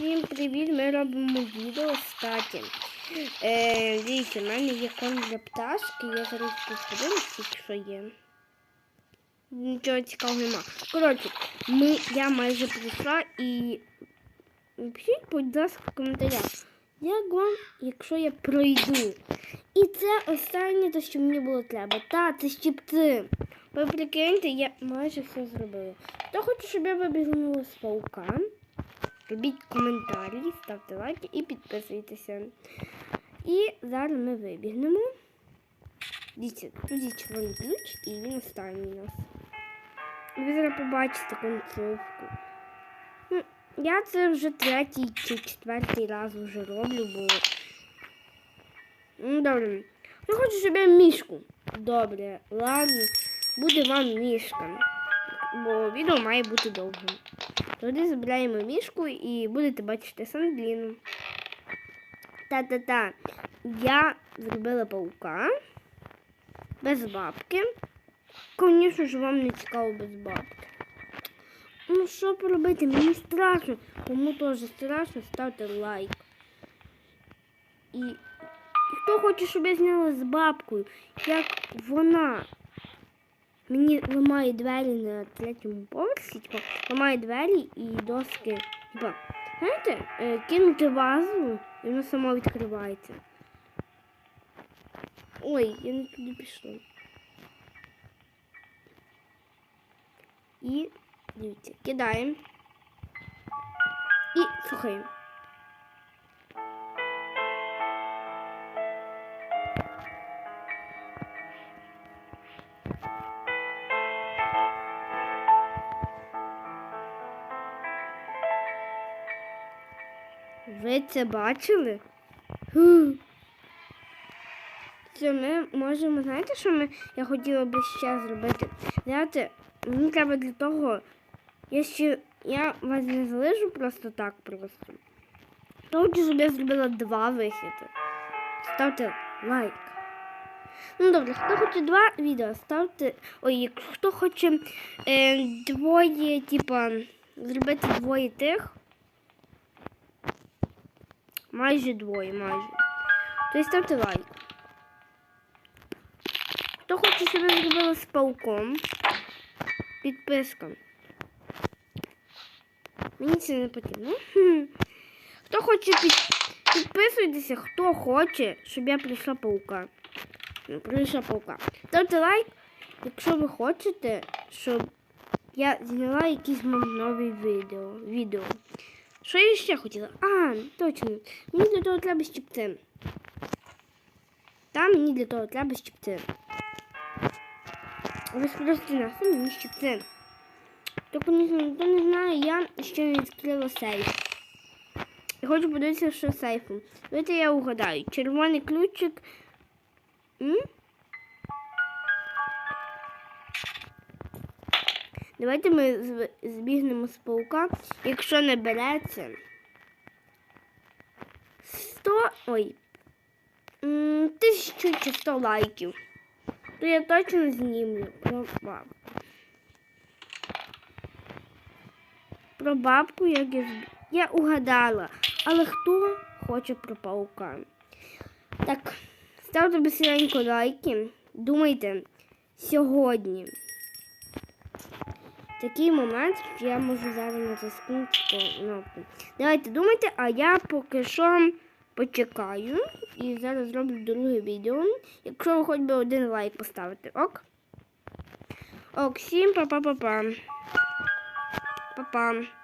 Всім привіт! Ми робимо відео статі. Е, дивіться, в мене є корм для пташки. Я зараз тут подивлюсь, що є. Нічого цікавого нема. Коротше, ми, я майже прийшла і пишіть, будь ласка, в коментарях. Як вам, якщо я пройду? І це останнє, те, що мені було треба. Та, це щипці. Ви прикиньте, я майже все зробила. Хто хоче, щоб я вибігнула з паука? Робіть коментарі, ставте лайки і підписуйтеся. І зараз ми вибігнемо. Дивіться, тут є червоний ключ і він останній нас. Ви зараз побачите концовку. Ну, я це вже третій чи четвертий раз вже роблю, бо. Ну, добре. Я хочу, щоб я мішку. Добре, ладно, буде вам мішка. Бо відео має бути довгим. Тоді забираємо мішку і будете бачити Сандліну. Та-та-та. Я зробила паука без бабки. Звісно ж, вам не цікаво без бабки. Ну, що поробити? Мені страшно. Кому теж страшно, ставте лайк. І хто хоче, щоб я зняла з бабкою, як вона мені ламає двері на третьому поверсі, типу, ламає двері і доски. Типа, знаєте, е, кинути вазу і воно само відкривається. Ой, я не туди пішла. І дивіться, кидаємо. І слухаємо. Ви це бачили? Гу. Це ми можемо, знаєте, що ми, я хотіла би ще зробити? Знаєте, мені треба для того, я ще я вас не залишу просто так просто. То хочу, щоб я зробила два вихіди. Ставте лайк. Ну добре, хто хоче два відео, ставте. Ой, хто хоче е, двоє, типа, зробити двоє тих. Майже двоє, майже. Тобто ставте лайк. Хто хоче, щоб я зробила з пауком? Підписка. Мені це не потрібно. Хто хоче під... підписуйтеся, хто хоче, щоб я прийшла паука. Ну, Прийшла паука. Ставте лайк, якщо ви хочете, щоб я зняла якісь нові відео. відео. Що я ще хотіла? А, точно. Мені для того треба щипці. Там мені для того треба щипці. Ви спросите нас, мені щипці. Тобто ніхто не знає, я ще не відкрила сейф. І хочу подивитися, що сейфом. Давайте я угадаю. Червоний ключик. М? Давайте ми збігнемо з паука. Якщо не береться. 100. Ой. м, Тисячу чи 100 лайків. То я точно знімлю про бабку. Про бабку, як я зб... Я угадала. Але хто хоче про паука? Так, ставте безсіленько лайки. Думайте, сьогодні. Такий момент, що я можу зараз натиснути кнопку. Давайте думайте, а я поки що почекаю і зараз зроблю друге відео. Якщо ви хоч би один лайк поставите, ок? Ок, всім па-па-па-па. Па-па.